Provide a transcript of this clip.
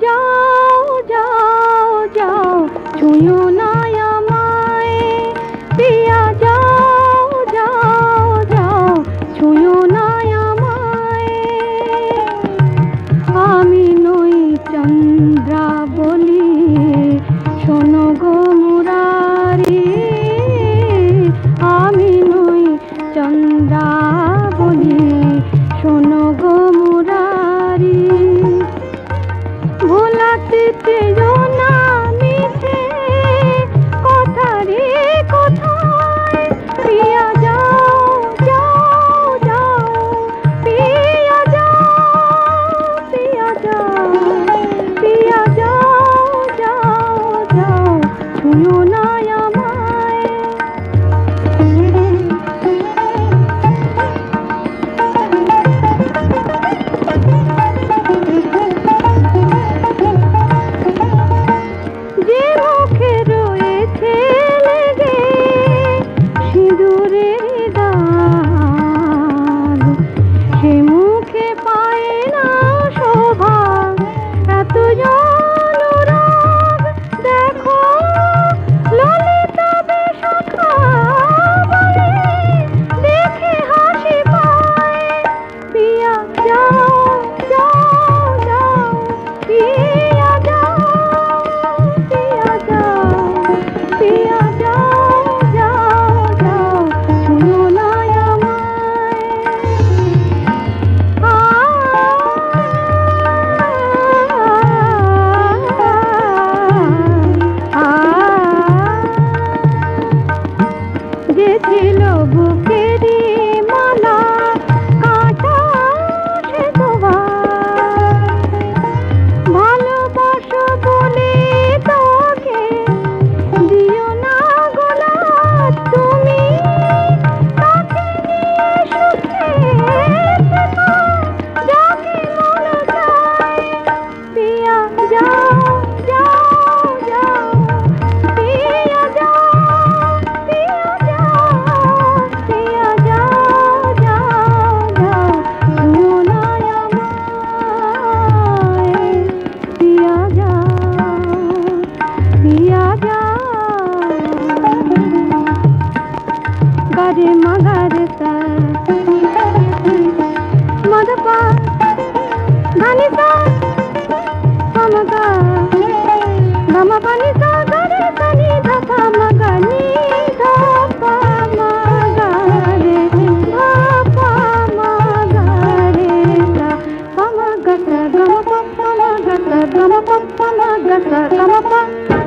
যাও যাও যাও ছুঁয়ো না no, no. ¡Suscríbete al! మగారి మగారిత మదప ధనిత సమగ గమ పనిత గరితని ధప మగ నీధ గమ పమ గమ పమ గమ పమ